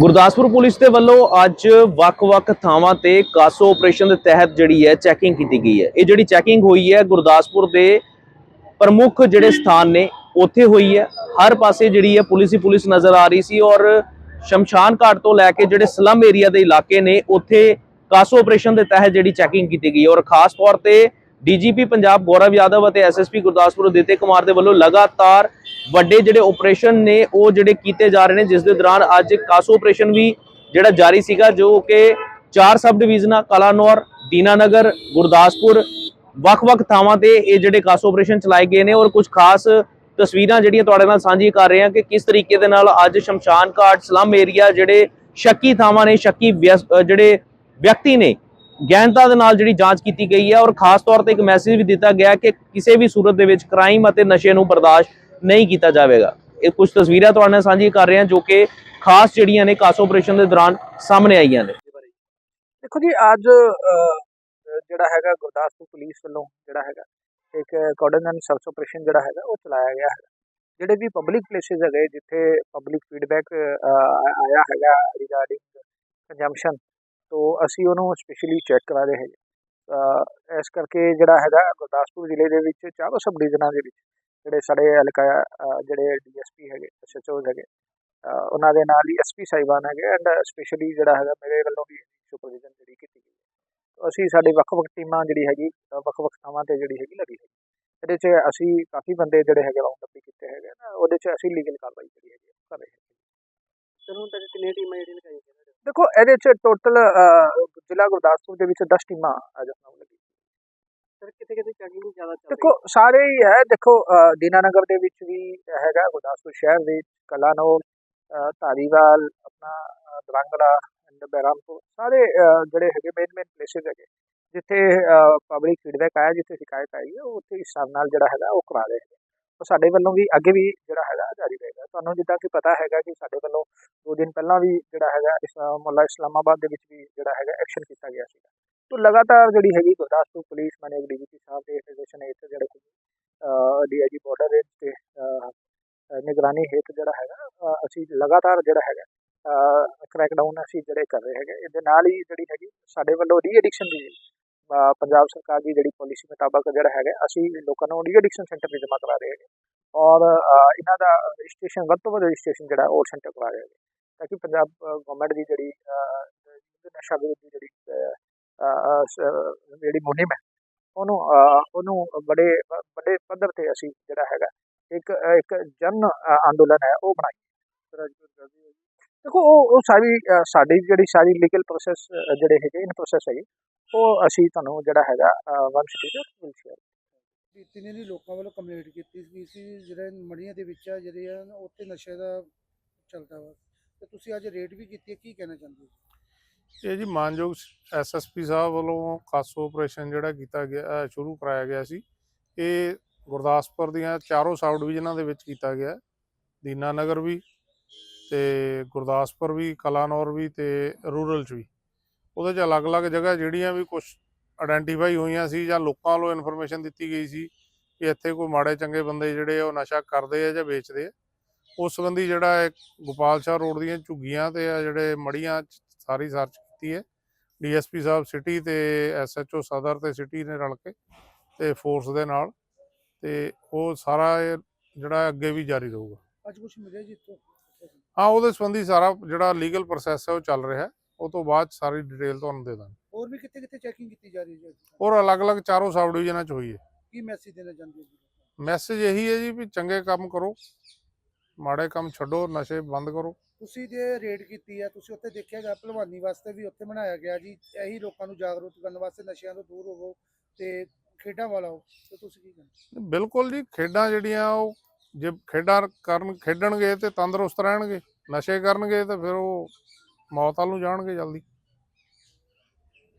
Gurdaspur police ਦੇ ਵੱਲੋਂ ਅੱਜ ਵੱਖ-ਵੱਖ ਥਾਵਾਂ ਤੇ ਕਾਸੋ ਆਪਰੇਸ਼ਨ ਦੇ ਤਹਿਤ ਜਿਹੜੀ ਹੈ ਚੈਕਿੰਗ ਕੀਤੀ ਗਈ ਹੈ। ਇਹ ਜਿਹੜੀ ਚੈਕਿੰਗ ਹੋਈ ਹੈ ਗੁਰਦਾਸਪੁਰ ਦੇ ਪ੍ਰਮੁੱਖ ਜਿਹੜੇ ਸਥਾਨ ਨੇ, ਉੱਥੇ ਹੋਈ ਹੈ। ਹਰ ਪਾਸੇ ਜਿਹੜੀ ਹੈ ਪੁਲਿਸ ਹੀ ਪੁਲਿਸ ਨਜ਼ਰ ਆ ਰਹੀ ਸੀ ਔਰ ਸ਼ਮਸ਼ਾਨ ਘਾਟ ਤੋਂ ਲੈ ਕੇ ਜਿਹੜੇ ਸਲਮ ਏਰੀਆ ਦੇ ਇਲਾਕੇ ਨੇ, ਉੱਥੇ ਕਾਸੋ ਆਪਰੇਸ਼ਨ ਦੇ ਤਹਿਤ ਜਿਹੜੀ ਚੈਕਿੰਗ ਕੀਤੀ ਗਈ ਔਰ ਖਾਸ ਤੌਰ ਤੇ ਡੀਜੀਪੀ ਪੰਜਾਬ ਗੌਰਵ ਯਾਦਵ ਅਤੇ ਐਸਐਸਪੀ ਗੁਰਦਾਸਪੁਰ ਦਿੱਤੇ ਕੁਮਾਰ ਦੇ ਵੱਲੋਂ ਲਗਾਤਾਰ ਵੱਡੇ ਜਿਹੜੇ ਆਪਰੇਸ਼ਨ ਨੇ, ਉਹ ਜਿਹੜੇ ਕੀਤੇ ਜਾ ਰਹੇ ਨੇ, ਜਿਸ ਦੇ ਦੌਰਾਨ ਅੱਜ ਕਾਸੋ ਆਪਰੇਸ਼ਨ ਵੀ ਜਿਹੜਾ ਜਾਰੀ ਸੀਗਾ, ਜੋ ਕਿ ਚਾਰ ਸਬ ਡਿਵੀਜ਼ਨਾਂ, ਕਲਾਨੌਰ, ਦੀਨਾਨਗਰ, ਗੁਰਦਾਸਪੁਰ, ਵੱਖ-ਵੱਖ ਥਾਵਾਂ ਤੇ ਇਹ ਜਿਹੜੇ ਕਾਸੋ ਆਪਰੇਸ਼ਨ ਚਲਾਏ ਗਏ ਨੇ ਔਰ ਕੁਝ ਖਾਸ ਤਸਵੀਰਾਂ ਜਿਹੜੀਆਂ ਤੁਹਾਡੇ ਨਾਲ ਸਾਂਝੀ ਕਰ ਰਹੇ ਹਾਂ ਕਿ ਕਿਸ ਤਰੀਕੇ ਦੇ ਨਾਲ ਅੱਜ ਸ਼ਮਸ਼ਾਨ ਘਾਟ, ਸਲਮ ਏਰੀਆ ਜਿਹੜੇ ਸ਼ੱਕੀ ਥਾਵਾਂ ਨੇ, ਸ਼ੱਕੀ ਵਿਅਸ- ਜਿਹੜੇ ਵਿਅਕਤੀ ਨੇ ਗਹਿਨਤਾ ਦੇ ਨਾਲ ਜਿਹੜੀ ਜਾਂਚ ਕੀਤੀ ਗਈ ਹੈ ਔਰ ਖਾਸ ਤੌਰ ਤੇ ਇੱਕ ਮੈਸੇਜ ਵੀ ਦਿੱਤਾ ਗਿਆ ਕਿ ਕਿਸੇ ਵੀ ਸੂਰਤ ਦੇ ਵਿੱਚ ਕ੍ਰਾਈਮ ਅਤੇ ਨਸ਼ੇ ਨੂੰ ਬਰਦਾਸ਼ਤ ਨਹੀਂ ਕੀਤਾ ਜਾਵੇਗਾ। ਇਹ ਕੁਝ ਤਸਵੀਰਾਂ ਤੁਹਾਡੇ ਨਾਲ ਸਾਂਝੀ ਕਰ ਰਹੇ ਹਾਂ ਜੋ ਕਿ ਖਾਸ ਜਿਹੜੀਆਂ ਨੇ ਕਾਸੋ ਆਪਰੇਸ਼ਨ ਦੇ ਦੌਰਾਨ ਸਾਹਮਣੇ ਆਈਆਂ ਨੇ। ਦੇਖੋ ਜੀ, ਅੱਜ ਜਿਹੜਾ ਹੈਗਾ ਗੁਰਦਾਸਪੁਰ ਪੁਲਿਸ ਵੱਲੋਂ ਜਿਹੜਾ ਹੈਗਾ, ਇੱਕ ਕੋਆਰਡੀਨੇਸ਼ਨ ਸਰਚ ਆਪਰੇਸ਼ਨ ਜਿਹੜਾ ਹੈਗਾ, ਉਹ ਚਲਾਇਆ ਗਿਆ ਹੈ ਜਿਹੜੇ ਵੀ ਪਬਲਿਕ ਪਲੇਸਿਸ ਹੈਗੇ, ਜਿੱਥੇ ਪਬਲਿਕ ਫੀਡਬੈਕ ਆਇਆ ਹੈਗਾ ਰਿਗਾਰਡਿੰਗ ਕੰਜੰਪਸ਼ਨ ਸੋ ਅਸੀਂ ਉਹਨੂੰ ਸਪੈਸ਼ਲੀ ਚੈੱਕ ਕਰਾ ਰਹੇ ਹੈਗੇ। ਇਸ ਕਰਕੇ ਜਿਹੜਾ ਹੈਗਾ ਗੁਰਦਾਸਪੁਰ ਜ਼ਿਲ੍ਹੇ ਦੇ ਵਿੱਚ ਚਾਰੋਂ ਸਬ ਡਿਵੀਜ਼ਨਾਂ ਦੇ ਵਿੱਚ ਜਿਹੜੇ ਸਾਡੇ ਹਲਕਾ ਅਹ, ਜਿਹੜੇ ਡੀਐਸਪੀ ਹੈਗੇ ਐਸਐਚਓਜ਼ ਹੈਗੇ ਉਹਨਾਂ ਦੇ ਨਾਲ ਹੀ ਐਸਪੀ ਸਾਹਿਬਾਨ ਹੈਗੇ ਐਂਡ ਸਪੈਸ਼ਲੀ ਜਿਹੜਾ ਹੈਗਾ ਮੇਰੇ ਵੱਲੋਂ ਵੀ ਸੁਪਰਵਿਜ਼ਨ ਜਿਹੜੀ ਕੀਤੀ ਗਈ ਹੈ। ਅਸੀਂ ਸਾਡੇ ਵੱਖ-ਵੱਖ ਟੀਮਾਂ ਜਿਹੜੀ ਹੈਗੀ ਵੱਖ-ਵੱਖ ਥਾਵਾਂ ਤੇ ਜਿਹੜੀ ਹੈਗੀ ਲੱਗੀ ਹੈਗੀ ਇਹਦੇ 'ਚ ਅਸੀਂ ਕਾਫੀ ਬੰਦੇ ਜਿਹੜੇ ਹੈਗੇ ਰਾਉਂਡ ਅਪ ਕੀਤੇ ਹੈਗੇ ਨਾ ਉਹਦੇ 'ਚ ਅਸੀਂ ਲੀਗਲ ਕਾਰਵਾਈ ਜਿਹੜੀ ਹੈਗੀ ਉਹ ਕਰ ਰਹੇ ਹਾਂ ਸਰ ਹੁਣ ਤੱਕ ਕਿੰਨੀਆਂ ਟੀਮਾਂ ਜਿਹੜੀਆਂ ਲਗਾਈਆਂ? ਦੇਖੋ ਇਹਦੇ 'ਚ ਟੋਟਲ ਜ਼ਿਲ੍ਹਾ ਗੁਰਦਾਸਪੁਰ ਦੇ ਵਿੱਚ 10 ਟੀਮਾਂ ਅਜੇ ਤੱਕ ਲੱਗੀ। ਸਰ ਕਿਤੇ ਕਿਤੇ ਚੈਕਿੰਗ ਜ਼ਿਆਦਾ ਚੱਲ ਦੇਖੋ ਸਾਰੇ ਹੀ ਹੈ ਦੇਖੋ ਦੀਨਾਨਗਰ ਦੇ ਵਿੱਚ ਵੀ ਹੈਗਾ ਗੁਰਦਾਸਪੁਰ ਸ਼ਹਿਰ ਦੇ ਕਲਾਨੌਰ ਧਾਰੀਵਾਲ ਆਪਣਾ ਅ, ਦਰੰਗਲਾ ਐਂਡ ਬਹਿਰਾਮਪੁਰ ਸਾਰੇ ਜਿਹੜੇ ਹੈਗੇ ਮੇਨ ਮੇਨ ਪਲੇਸਿਸ ਹੈਗੇ। ਜਿੱਥੇ ਪਬਲਿਕ ਫੀਡਬੈਕ ਆਇਆ ਜਿੱਥੇ ਸ਼ਿਕਾਇਤ ਆਈ ਹੈ ਉਹ ਉੱਥੇ ਇਸ ਹਿਸਾਬ ਨਾਲ ਜਿਹੜਾ ਹੈਗਾ ਉਹ ਕਰਾ ਰਹੇ ਉਹ ਸਾਡੇ ਵੱਲੋਂ ਵੀ ਅੱਗੇ ਵੀ ਜਿਹੜਾ ਜਾਰੀ ਰਹੇਗਾ। ਤੁਹਾਨੂੰ ਜਿੱਦਾਂ ਕਿ ਪਤਾ ਹੈਗਾ ਕਿ ਸਾਡੇ ਵੱਲੋਂ ਦੋ ਦਿਨ ਪਹਿਲਾਂ ਵੀ ਜਿਹੜਾ ਹੈਗਾ ਇਸ ਮੁਹੱਲਾ ਇਸਲਾਮਾਬਾਦ ਦੇ ਵਿੱਚ ਵੀ ਜਿਹੜਾ ਹੈਗਾ ਐਕਸ਼ਨ ਕੀਤਾ ਗਿਆ ਸੀਗਾ। ਤੋਂ ਲਗਾਤਾਰ ਜਿਹੜੀ ਹੈਗੀ ਗੁਰਦਾਸਪੁਰ ਪੁਲਿਸ ਮਾਨਯੋਗ ਡੀਜੀਪੀ ਸਾਹਿਬ ਦੇ ਨਿਰਦੇਸ਼ਨ ਹੇਠ ਜਿਹੜੇ ਡੀਆਈਜੀ ਬਾਰਡਰ ਰੇਂਜ ਤੇ ਅਹ, ਨਿਗਰਾਨੀ ਹੇਠ ਜਿਹੜਾ ਹੈਗਾ ਅਸੀਂ ਲਗਾਤਾਰ ਜਿਹੜਾ ਹੈਗਾ ਕ੍ਰੈਕਡਾਊਨ ਅਸੀਂ ਜਿਹੜੇ ਕਰ ਰਹੇ ਹੈਗੇ। ਇਹਦੇ ਨਾਲ ਹੀ ਜਿਹੜੀ ਹੈਗੀ ਸਾਡੇ ਵੱਲੋਂ ਰੀ ਐਡਿਕਸ਼ਨ ਦੀ ਪੰਜਾਬ ਸਰਕਾਰ ਦੀ ਜਿਹੜੀ ਪਾਲਿਸੀ ਮੁਤਾਬਕ ਜਿਹੜਾ ਹੈਗਾ ਅਸੀਂ ਲੋਕਾਂ ਨੂੰ ਰੀ ਐਡਿਕਸ਼ਨ ਸੈਂਟਰ ਵੀ ਜਮ੍ਹਾਂ ਕਰਾ ਰਹੇ ਹੈਗੇ। ਔਰ ਇਹਨਾਂ ਦਾ ਰਜਿਸਟ੍ਰੇਸ਼ਨ ਵੱਧ ਤੋਂ ਵੱਧ ਰਜਿਸਟ੍ਰੇਸ਼ਨ ਜਿਹੜਾ ਉਹ ਸੈਂਟਰ ਕਰਾ ਰਹੇ ਹੈਗੇ ਤਾਂ ਕਿ ਪੰਜਾਬ ਗਵਰਨਮੈਂਟ ਦੀ ਜਿਹੜੀ ਅਹ, ਨਸ਼ਾ ਵਿਰੋਧੀ ਜਿਹੜੀ ਜਿਹੜੀ ਮੁਹਿੰਮ ਹੈ ਉਹਨੂੰ ਉਹਨੂੰ ਬੜੇ ਵੱਡੇ ਪੱਧਰ ਤੇ ਅਸੀਂ ਜਿਹੜਾ ਹੈਗਾ ਇੱਕ ਇੱਕ ਜਨ ਅੰਦੋਲਨ ਹੈ ਉਹ ਬਣਾਈ ਦੇਖੋ ਉਹ ਉਹ ਸਾਰੀ ਸਾਡੀ ਜਿਹੜੀ ਸਾਰੀ ਲੀਗਲ ਪ੍ਰੋਸੈਸ ਜਿਹੜੇ ਹੈਗੇ ਇਨ ਪ੍ਰੋਸੈਸ ਹੈਗੇ ਉਹ ਅਸੀਂ ਤੁਹਾਨੂੰ ਜਿਹੜਾ ਹੈਗਾ ਵਨ ਸਿਟੀ ਤੇ ਵਿਲ ਸ਼ੇਅਰ ਬੀਤੀ ਨੇ ਦੀ ਲੋਕਾਂ ਵੱਲੋਂ ਕੰਪਲੇਂਟ ਕੀਤੀ ਸੀ ਸੀ ਜਿਹੜੇ ਮੜੀਆਂ ਦੇ ਵਿੱਚ ਆ ਜਿਹੜੇ ਆ ਨਾ, ਉੱਥੇ ਨਸ਼ੇ ਦਾ ਚੱਲਦਾ ਵਾ। ਤੇ ਤੁਸੀਂ ਅੱਜ ਰੇਡ ਵੀ ਕੀਤੀ ਹੈ ਕੀ ਕਹਿਣਾ ਚਾਹੁੰਦੇ ਹੋ? ਇਹ ਜੀ ਮਾਨਯੋਗ ਐਸਐਸਪੀ ਸਾਹਿਬ ਵੱਲੋਂ ਕਾਸੋ ਆਪਰੇਸ਼ਨ ਜਿਹੜਾ ਕੀਤਾ ਗਿਆ ਅਹ ਸ਼ੁਰੂ ਕਰਾਇਆ ਗਿਆ ਸੀ। ਇਹ ਗੁਰਦਾਸਪੁਰ ਦੀਆਂ ਚਾਰੋਂ ਸਬ ਡਿਵੀਜ਼ਨਾਂ ਦੇ ਵਿੱਚ ਕੀਤਾ ਗਿਆ। ਦੀਨਾ ਨਗਰ ਵੀ ਤੇ ਗੁਰਦਾਸਪੁਰ ਵੀ ਕਲਾਨੌਰ ਵੀ ਤੇ ਰੂਰਲ ਚ ਵੀ। ਉਹਦੇ ਚ ਅਲੱਗ-ਅਲੱਗ ਜਗ੍ਹਾ ਜਿਹੜੀਆਂ ਵੀ ਕੁਝ ਆਇਡੈਂਟੀਫਾਈ ਹੋਈਆਂ ਸੀ ਜਾਂ ਲੋਕਾਂ ਵੱਲੋਂ ਇਨਫੋਰਮੇਸ਼ਨ ਦਿੱਤੀ ਗਈ ਸੀ ਕਿ ਇੱਥੇ ਕੋਈ ਮਾੜੇ ਚੰਗੇ ਬੰਦੇ ਜਿਹੜੇ ਉਹ ਨਸ਼ਾ ਕਰਦੇ ਆ ਜਾਂ ਵੇਚਦੇ ਆ। ਉਸ ਸੰਬੰਧੀ ਜਿਹੜਾ ਇੱਕ ਗੋਪਾਲ ਸ਼ਾਹ ਰੋਡ ਦੀਆਂ ਝੁੱਗੀਆਂ ਤੇ ਆ ਜਿਹੜੇ ਮੜੀਆਂ ਸਾਰੀ ਸਰਚ ਕੀਤੀ ਹੈ। ਡੀਐਸਪੀ ਸਾਹਿਬ ਸਿਟੀ ਤੇ ਐਸਐਚਓ ਸਦਰ ਤੇ ਸਿਟੀ ਨੇ ਰਲ ਕੇ ਤੇ ਫੋਰਸ ਦੇ ਨਾਲ ਤੇ ਉਹ ਸਾਰਾ ਜਿਹੜਾ ਅੱਗੇ ਵੀ ਜਾਰੀ ਰਹੂਗਾ। ਅੱਜ ਕੁਝ ਮਿਲਿਆ ਜੀ ਇੱਥੋਂ? ਹਾਂ ਉਹਦੇ ਸੰਬੰਧੀ ਸਾਰਾ ਜਿਹੜਾ ਲੀਗਲ ਪ੍ਰੋਸੈਸ ਹੈ ਉਹ ਚੱਲ ਰਿਹਾ ਉਹ ਤੋਂ ਬਾਅਦ ਸਾਰੀ ਡਿਟੇਲ ਤੁਹਾਨੂੰ ਦੇ ਦਾਂਗੇ। ਹੋਰ ਵੀ ਕਿੱਥੇ ਕਿੱਥੇ ਚੈਕਿੰਗ ਕੀਤੀ ਜਾ ਰਹੀ ਹੈ ਜੀ ਔਰ ਅਲੱਗ-ਅਲੱਗ ਚਾਰੋਂ ਸਬ ਡਿਵੀਜ਼ਨਾਂ 'ਚ ਹੋਈ ਹੈ। ਕੀ ਮੈਸੇਜ ਦੇਣਾ ਚਾਹੁੰਦੇ ਹੋ ਜੀ ਮੈਸੇਜ ਇਹੀ ਹੈ ਜੀ ਵੀ ਚੰਗੇ ਕੰਮ ਕਰੋ ਮਾੜੇ ਕੰਮ ਛੱਡੋ ਨਸ਼ੇ ਬੰਦ ਕਰੋ। ਤੁਸੀਂ ਜੇ ਰੇਡ ਕੀਤੀ ਹੈ ਤੁਸੀਂ ਉੱਥੇ ਦੇਖਿਆ ਗਿਆ ਭਲਵਾਨੀ ਵਾਸਤੇ ਵੀ ਉੱਥੇ ਬਣਾਇਆ ਗਿਆ ਜੀ ਇਹੀ ਲੋਕਾਂ ਨੂੰ ਜਾਗਰੂਕ ਕਰਨ ਵਾਸਤੇ ਨਸ਼ਿਆਂ ਤੋਂ ਦੂਰ ਹੋਵੋ ਤੇ ਖੇਡਾਂ ਵਾਲਾ ਹੋ ਤੇ ਤੁਸੀਂ ਕੀ ਕਹਿੰਦੇ ਬਿਲਕੁਲ ਜੀ ਖੇਡਾਂ ਜਿਹੜੀਆਂ ਉਹ ਜੇ ਖੇਡਾਂ ਕਰਨ ਖੇਡਣਗੇ ਤੇ ਤੰਦਰੁਸਤ ਰਹਿਣਗੇ ਨਸ਼ੇ ਕਰਨਗੇ ਤੇ ਫਿਰ ਉਹ ਮੌਤ ਵੱਲ ਨੂੰ ਜਾਣਗੇ ਜਲਦੀ।